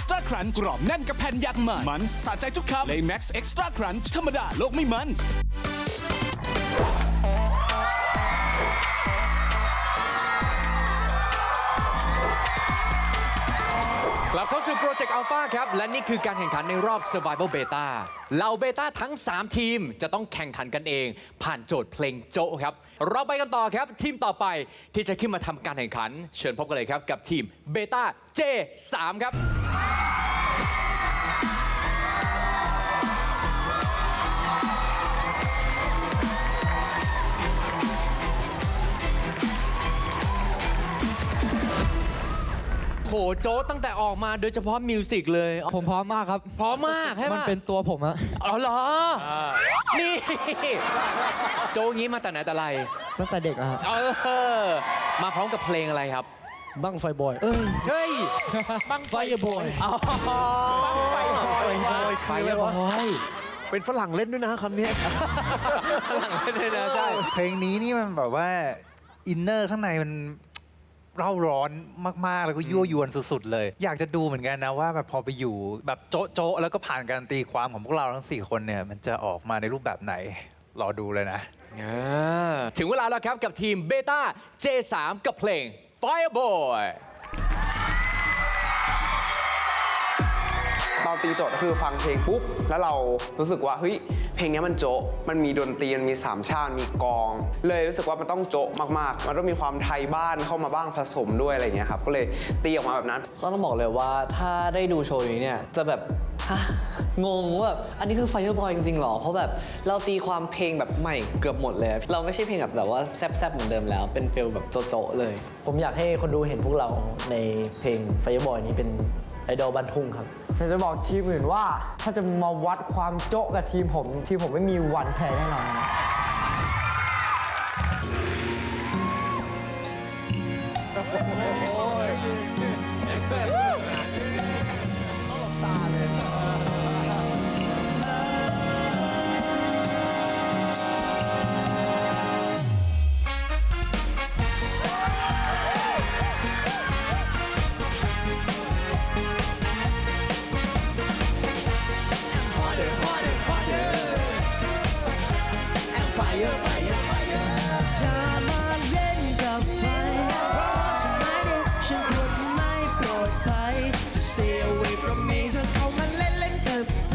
Extra Crunch กรอบแน่นกับแผ่นยักษ์มันมันสะใจทุกคำเลย Max Extra Crunch ธรรมดาโลกไม่มันกลับเข้าสู่โปรเจกต์อัลฟาครับ และนี่คือการแข่งขันในรอบ Survival Beta เหล่าเบต้าทั้ง 3 ทีมจะต้องแข่งขันกันเอง ผ่านโจทย์เพลงโจะครับ เราไปกันต่อครับ ทีมต่อไปที่จะขึ้นมาทำการแข่งขัน เชิญพบกันเลยครับกับทีมเบต้า J3 ครับ โหโจ๊กตั้งแต่ออกมาโดยเฉพาะมิวสิกเลยผมพร้อมมากครับพร้อมมากใช่ไหมมันเป็นตัวผมอะอ๋อเหรอ นี่ โจ๊กงี้มาแต่ไหนแต่ไร ตั้งแต่เด็กอะฮะเออ มาพร้อมกับเพลงอะไรครับ บั้งไฟบอยเอ้ยเฮ้ยบั้งไฟบอยอ๋อไฟบอยคืออะไรวะโอ้ยเป็นฝรั่งเล่นด้วยนะคำนี้หลังเลยนะใช่ เพลงนี้นี่มันแบบว่า อินเนอร์ข้างในมัน เร่าร้อนมากๆ แล้วก็ยั่วยวนสุด ๆ เลย อยากจะดูเหมือนกันนะว่าแบบพอไปอยู่แบบโจ๊ะโจ๊ะแล้วก็ผ่านการตีความของพวกเราทั้ง 4 คนเนี่ย มันจะออกมาในรูปแบบไหน รอดูเลยนะ อ่าถึงเวลาแล้วครับกับทีมเบต้า J3 กับเพลง Fireboy ตอนตีโจทย์ก็คือฟังเพลงปุ๊บ แล้วเรารู้สึกว่า เฮ้ย เพลงเนี้ยมันโจ๊ะ มันมีดนตรี มันมีสามชาติมีกลอง เลยรู้สึกว่ามันต้องโจ๊ะมากๆ มันต้องมีความไทยบ้านเข้ามาบ้างผสมด้วยอะไรเงี้ยครับ ก็เลยตีออกมาแบบนั้น ก็ต้องบอกเลยว่าถ้าได้ดูโชว์นี้เนี่ยจะแบบฮะงงว่าแบบอันนี้คือ Fireboy จริงๆหรอ เพราะแบบเราตีความเพลงแบบใหม่เกือบหมดเลย เราไม่ใช่เพลงแบบแบบว่าแซบๆเหมือนเดิมแล้ว เป็นฟิลแบบโจะๆเลย ผมอยากให้คนดูเห็นพวกเราในเพลงไฟบอยนี้เป็นไอดอลบันทุ่งครับ อยากจะบอกทีมอื่นว่า ถ้าจะมาวัดความโจ๊ะกับทีมผม ทีมผมไม่มีวันแพ้แน่นอน ครับอย่ามาเล่นกับไฟเพราะฉันไม่ได้ฉันกลัวจะไม่ปลอดภัย Just stay away from me เธอเข้ามาเล่นเล่นกับใจ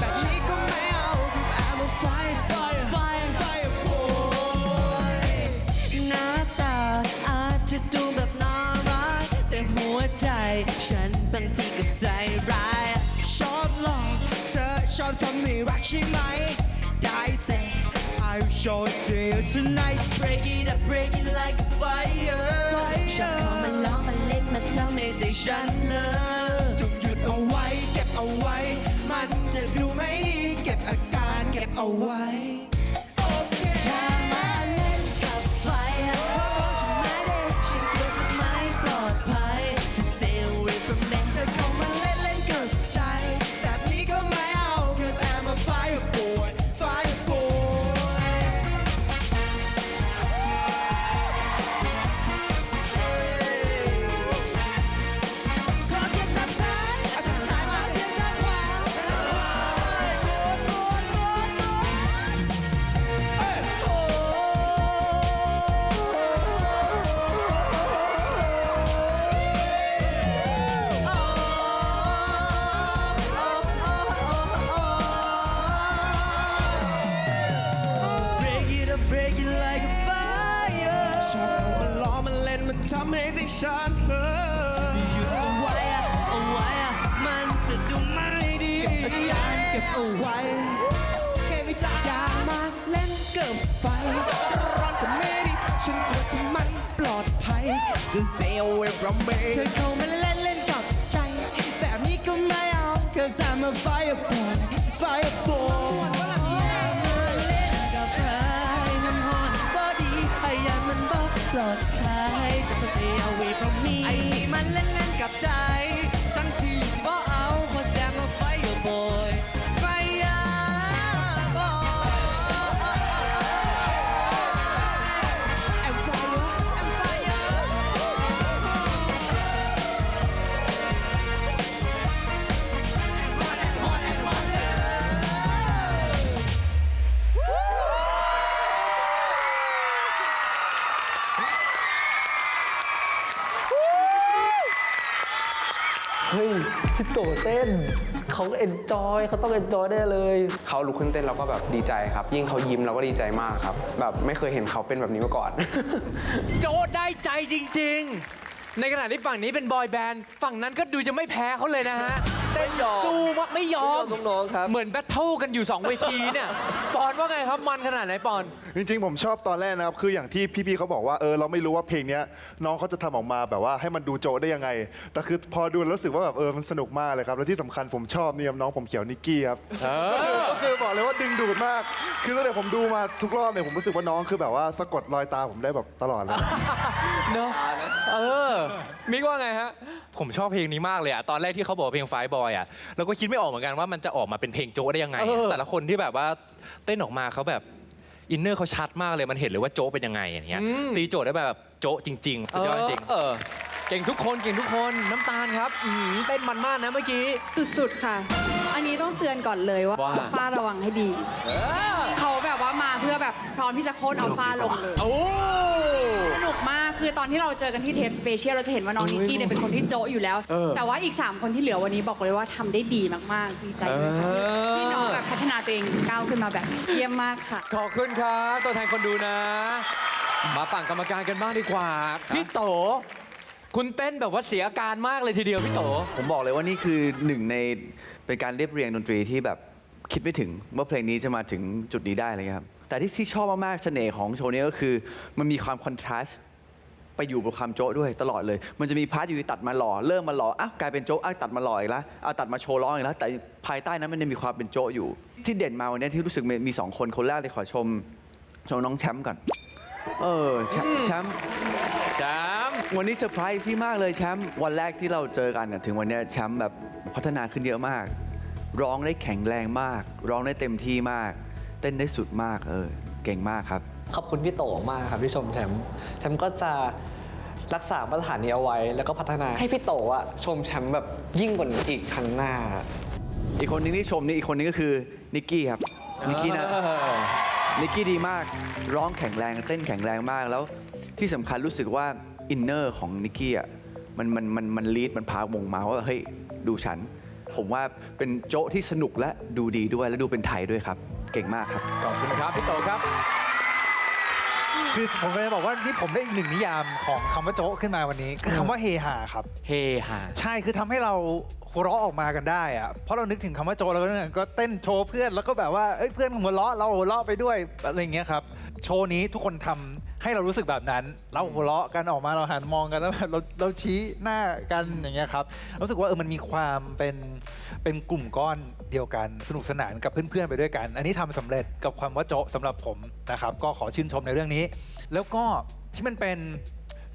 แบบนี้ก็ไม่เอา I'm a fire fire fire fire boy หน้าตาอาจจะดูแบบน่ารัก แต่หัวใจฉันบางทีก็ใจร้าย ชอบหลอกเธอชอบทำให้รักใช่ไหม ได้เส I'll show it to you tonight Break it up break it like a fire ฉันเข้ามาล้อมาเล่นมาทำให้ใจฉันเลอะจงหยุดเอาไว้ เก็บเอาไว้ มันจะดูไม่ดี เก็บอาการ เก็บเอาไว้ มันล้อมันเล่นมันทำให้ใจฉันเพ้อหยุดเอาไว้อะเอาไว้อะมันจะดูไม่ดีเก็บอาการเก็บเอาไว้แค่ไม่จ้าอย่ามาเล่นเกินไฟร้อนจะไม่ดีฉันกลัวที่มันปลอดภัย Just stay away from me เธอเข้ามาเล่นเล่นกับใจ แบบนี้ก็ไม่เอา Cause I'm a fire boy บ่ พี่โตเต้นเขาเอนจอยเขาต้องเอนจอยแน่เลย เขาลุกขึ้นเต้นเราก็แบบดีใจครับ ยิ่งเขายิ้มเราก็ดีใจมากครับ แบบไม่เคยเห็นเขาเป็นแบบนี้มาก่อน โจ๊ะได้ใจจริง ๆ ในขณะที่ฝั่งนี้เป็นบอยแบนด์ฝั่งนั้นก็ดูจะไม่แพ้เขาเลยนะฮะ เต้นสู้มากไม่ยอมน้องๆครับ เหมือนแบทเทิลกันอยู่ 2 เวทีเนี่ย ปอนว่าไงครับมันขนาดไหนปอน จริงๆ ผมชอบตอนแรกนะครับ คืออย่างที่พี่ๆเขาบอกว่าเออเราไม่รู้ว่าเพลงเนี้ยน้องเขาจะทำออกมาแบบว่าให้มันดูโจะได้ยังไง แต่คือพอดูแล้วรู้สึกว่าแบบเออมันสนุกมากเลยครับ แล้วที่สำคัญผมชอบนี่ครับน้องผมเขียวนิกกี้ครับก็คือบอกเลยว่าดึงดูดมาก คือตั้งแต่ผมดูมาทุกรอบเนี่ยผมรู้สึกว่าน้องคือแบบว่าสะกดรอยตาผมได้แบบตลอดเลย เนอะเออ มิกว่าไงฮะ ผมชอบเพลงนี้มากเลยอะตอนแรกที่เขาบอกว่าเพลงไฟบอยอะเราก็คิดไม่ออกเหมือนกันว่ามันจะออกมาเป็นเพลงโจ๊ะได้ยังไง เออ แต่ละคนที่แบบว่าเต้นออกมาเขาแบบอินเนอร์เขาชัดมากเลยมันเห็นเลยว่าโจ๊ะเป็นยังไงอย่างเงี้ยตีโจทย์ได้แบบโจ๊ะจริงๆสุดยอดจริง เออเก่งทุกคนเก่งทุกคนน้ำตาลครับอื้อหือเต้นมันมากนะเมื่อกี้ สุดๆค่ะ อันนี้ต้องเตือนก่อนเลยว่าว่าอัลฟาระวังให้ดีเขาแบบว่ามา เพื่อแบบพร้อมที่จะโค่นอัลฟาลงเลย โอ้ สนุกมาก คือตอนที่เราเจอกันที่เทปสเปเชียลเราจะเห็นว่าน้องนิกกี้เนี่ยเป็นคนที่โจ๊ะอยู่แล้วแต่ว่าอีก 3 คนที่เหลือวันนี้บอกเลยว่าทำได้ดีมากๆ ดีใจด้วยค่ะเออที่น้องแบบพัฒนาตัวเองก้าวขึ้นมาแบบเยี่ยมมากค่ะ ขอบคุณครับตัวแทนคนดูนะ มาฝั่งกรรมการกันบ้างดีกว่า พี่โต คุณเต้นแบบว่าเสียอาการมากเลยทีเดียวพี่โต ผมบอกเลยว่านี่คือหนึ่งในเป็นการเรียบเรียงดนตรีที่แบบ คิดไม่ถึงว่าเพลงนี้จะมาถึงจุดนี้ได้เลยครับ แต่ที่ที่ชอบมากๆเสน่ห์ของโชว์นี้ก็คือ มันมีความคอนทราสต์ไปอยู่กับความโจ๊ะด้วยตลอดเลย มันจะมีพาร์ทอยู่ที่ตัดมาหล่อเริ่มมาหล่ออ้าวกลายเป็นโจ๊ะอ้าวตัดมาหล่ออีกแล้วอ้าวตัดมาโชว์ร้องอีกแล้วแต่ภายใต้นั้นมันยังมีความเป็นโจ๊ะอยู่ ที่เด่นมาวันนี้ที่รู้สึกมีมีสองคนคนแรกเลยขอชมชมน้องแชมป์ก่อน เออแชมป์แชมป์จามวันนี้เซอร์ไพรส์ที่มากเลยแชมป์วันแรกที่เราเจอกันอะถึงวันเนี้ยแชมป์แบบพัฒนาขึ้นเยอะมาก ร้องได้แข็งแรงมาก ร้องได้เต็มที่มาก เต้นได้สุดมากเออเก่งมากครับ ขอบคุณพี่โตมากครับที่ชมแชมป์แชมป์ก็จะรักษามาตรฐานนี้เอาไว้ แล้วก็พัฒนาให้พี่โตอะชมแชมป์แบบยิ่งกว่านี้อีกครั้งหน้า อีกคนนึงที่ชมนี่อีกคนนึงก็คือนิกกี้ครับนิกกี้นะเออนิกกี้ดีมาก ร้องแข็งแรงเต้นแข็งแรงมากแล้วที่สำคัญรู้สึกว่าอินเนอร์ของนิกกี้อะมันมันมันมันลีดมันพาวงมาว่าเฮ้ยดูฉัน ผมว่าเป็นโจ๊ะที่สนุกและดูดีด้วยและดูเป็นไทยด้วยครับ เก่งมากครับ ขอบคุณครับพี่โตครับ คือผมเลยบอกว่านี่ผมได้อีกหนึ่งนิยามของคำว่าโจ๊ะขึ้นมาวันนี้ คือคำว่าเฮฮาครับ เฮฮา ใช่คือทำให้เรา หัวเราะออกมากันได้อะเพราะเรานึกถึงคำว่าโจเราก็นึกถึงก็เต้นโชว์เพื่อนแล้วก็แบบว่าเอ้ยเพื่อนหัวเราะเราหัวเราะไปด้วยอะไรอย่างเงี้ยครับโชว์นี้ทุกคนทำให้เรารู้สึกแบบนั้น เราหัวเราะกันออกมาเราหันมองกันแล้วแบบเราเราชี้หน้ากันอย่างเงี้ยครับรู้สึกว่าเออมันมีความเป็นเป็นกลุ่มก้อนเดียวกันสนุกสนานกับเพื่อนๆไปด้วยกัน อันนี้ทำสำเร็จกับความว่าโจะสำหรับผมนะครับก็ขอชื่นชมในเรื่องนี้ แล้วก็ที่มันเป็น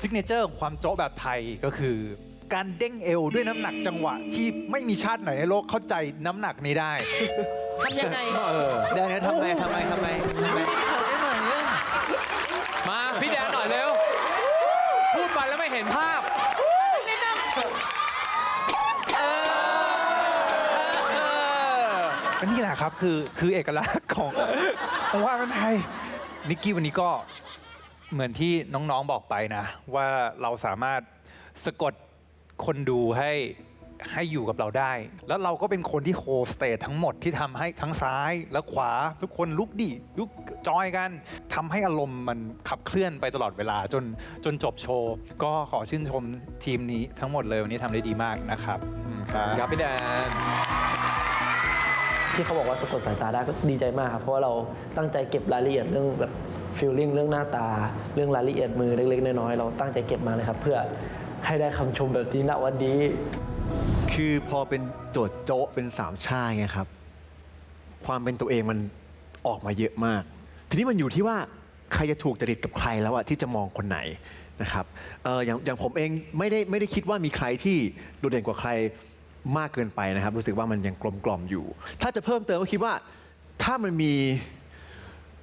ซิกเนเจอร์ของความโจ๊ะแบบไทยก็คือ การเด้งเอวด้วยน้ำหนักจังหวะ ที่ไม่มีชาติไหนในโลกเข้าใจน้ำหนักนี้ได้ ทำยังไงแดนทำไงทำไงทำไงมาพี่แดนหน่อยเร็ว พูดไปแล้วไม่เห็นภาพเออเอออันนี้แหละครับคือคือเอกลักษณ์ของ ของว่ามันไทยนิกกี้วันนี้ก็เหมือนที่น้องๆบอกไปนะ ว่าเราสามารถสะกด คนดูให้ให้อยู่กับเราได้ แล้วเราก็เป็นคนที่โฮสเตททั้งหมดที่ทำให้ทั้งซ้ายและขวาทุกคนลุกดิลุกจอยกันทำให้อารมณ์มันขับเคลื่อนไปตลอดเวลาจนจนจบโชว์ ก็ขอชื่นชมทีมนี้ทั้งหมดเลยวันนี้ทำได้ดีมากนะครับอืมครับครับพี่แดนที่เขาบอกว่าสะกดสายตาได้ก็ดีใจมากครับ เพราะว่าเราตั้งใจเก็บรายละเอียดเรื่องแบบฟีลลิ่งเรื่องหน้าตา เรื่องรายละเอียดมือเล็กๆน้อยๆเราตั้งใจเก็บมาเลยครับ เพื่อ ให้ได้คำชมแบบนี้ณวันนี้ คือพอเป็นโจทย์โจ๊ะเป็นสามชาไงครับ ความเป็นตัวเองมันออกมาเยอะมาก ทีนี้มันอยู่ที่ว่าใครจะถูกจริตกับใครแล้วอะที่จะมองคนไหนนะครับเอออย่างอย่างผมเองไม่ได้ไม่ได้คิดว่ามีใครที่โดดเด่นกว่าใครมากเกินไปนะครับ รู้สึกว่ามันยังกลมกล่อมอยู่ ถ้าจะเพิ่มเติมก็คิดว่าถ้ามันมี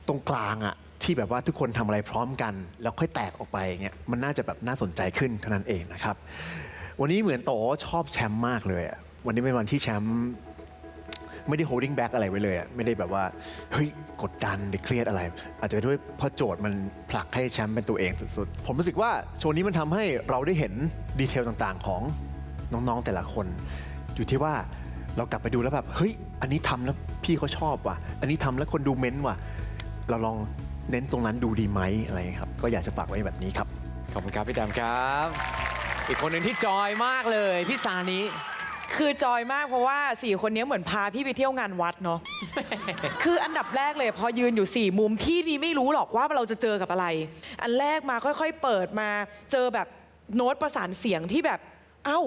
ตรงกลางอะ ที่แบบว่าทุกคนทำอะไรพร้อมกัน แล้วค่อยแตกออกไปเงี้ยมันน่าจะแบบน่าสนใจขึ้นเท่านั้นเองนะครับ วันนี้เหมือนโตชอบแชมป์มากเลยอะวันนี้เป็นวันที่แชมป์ไม่ได้ holding back อะไรไว้เลยอะไม่ได้แบบว่าเฮ้ยกดดันหรือเครียดอะไร อาจจะเป็นด้วยเพราะโจทย์มันผลักให้แชมป์เป็นตัวเองสุดๆ ผมรู้สึกว่าโชว์นี้มันทำให้เราได้เห็นดีเทลต่างๆของน้องๆแต่ละคน อยู่ที่ว่าเรากลับไปดูแล้วแบบเฮ้ยอันนี้ทำแล้วพี่เขาชอบว่ะ อันนี้ทำแล้วคนดูเม้นต์ว่ะ เราลอง เน้นตรงนั้นดูดีไหมอะไรอย่างเงี้ยครับ ก็อยากจะฝากไว้แบบนี้ครับ ขอบคุณครับพี่แดมครับ อีกคนหนึ่งที่จอยมากเลยพี่ซานิคือจอยมากเพราะว่าสี่คนนี้เหมือนพาพี่ไปเที่ยวงานวัดเนาะ คืออันดับแรกเลยพอยืนอยู่สี่มุมพี่นี่ไม่รู้หรอกว่าเราจะเจอกับอะไร อันแรกมาค่อยๆเปิดมาเจอแบบโน้ตประสานเสียงที่แบบ เอ้า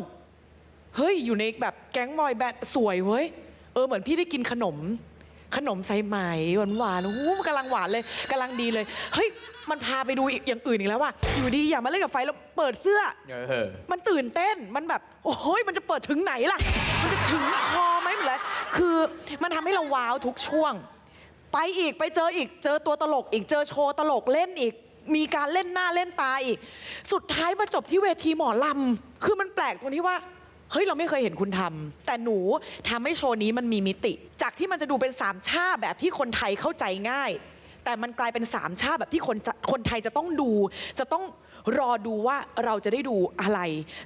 เฮ้ยอยู่ในแบบแก๊งบอยแบนด์สวยเว้ย เออเหมือนพี่ได้กินขนม ขนมใส่ไหมหวานหวานๆอู้กำลังหวานเลยกำลังดีเลย เฮ้ย มันพาไปดูอีกอย่างอื่นอีกแล้วว่ะอยู่ดีอย่ามาเล่นกับไฟแล้วเปิดเสื้อ เออ มันตื่นเต้น มันแบบ โอ้ย มันจะเปิดถึงไหนล่ะ มันจะถึงคอไหมหมดเลยคือมันทำให้เราว้าวทุกช่วง ไปอีกไปเจออีก เจอตัวตลกอีก เจอโชว์ตลกเล่นอีก มีการเล่นหน้าเล่นตาอีก สุดท้ายมาจบที่เวทีหมอลำ คือมันแปลกตรงที่ว่า เฮ้ย เราไม่เคยเห็นคุณทำแต่หนูทำให้โชว์นี้มันมีมิติ จากที่มันจะดูเป็นสามชาแบบที่คนไทยเข้าใจง่าย แต่มันกลายเป็นสามชาติแบบที่คนจะคนไทยจะต้องดู จะต้องรอดูว่าเราจะได้ดูอะไร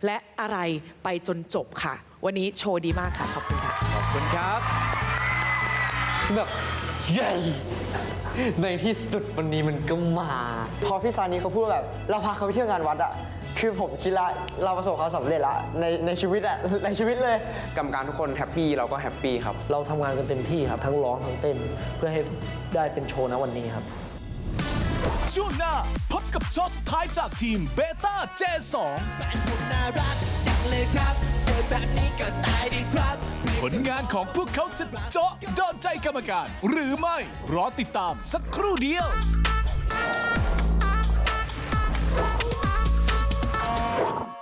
และอะไรไปจนจบค่ะ วันนี้โชว์ดีมากค่ะ ขอบคุณค่ะ ขอบคุณครับคือแบบเย้ในที่สุดวันนี้มันก็มา พอพี่ซานีเขาพูดแบบ เราพาเขาไปเที่ยวงานวัดอะ คือผมคิดละเราประสบความสำเร็จละในในชีวิตอะ ในชีวิตเลย กรรมการทุกคนแฮปปี้เราก็แฮปปี้ครับ เราทำงานกันเต็มที่ครับ ทั้งร้องทั้งเต้น เพื่อให้ได้เป็นโชว์นะวันนี้ครับ ช่วงหน้าพบกับโชว์สุดท้ายจากทีมเบต้าเจสองน่ารักจังเลยครับ เจอแบบนี้ก็ตายดีครับ ผลงานของพวกเขาจะเจาะโดนใจกรรมการ หรือไม่ รอติดตามสักครู่เดียว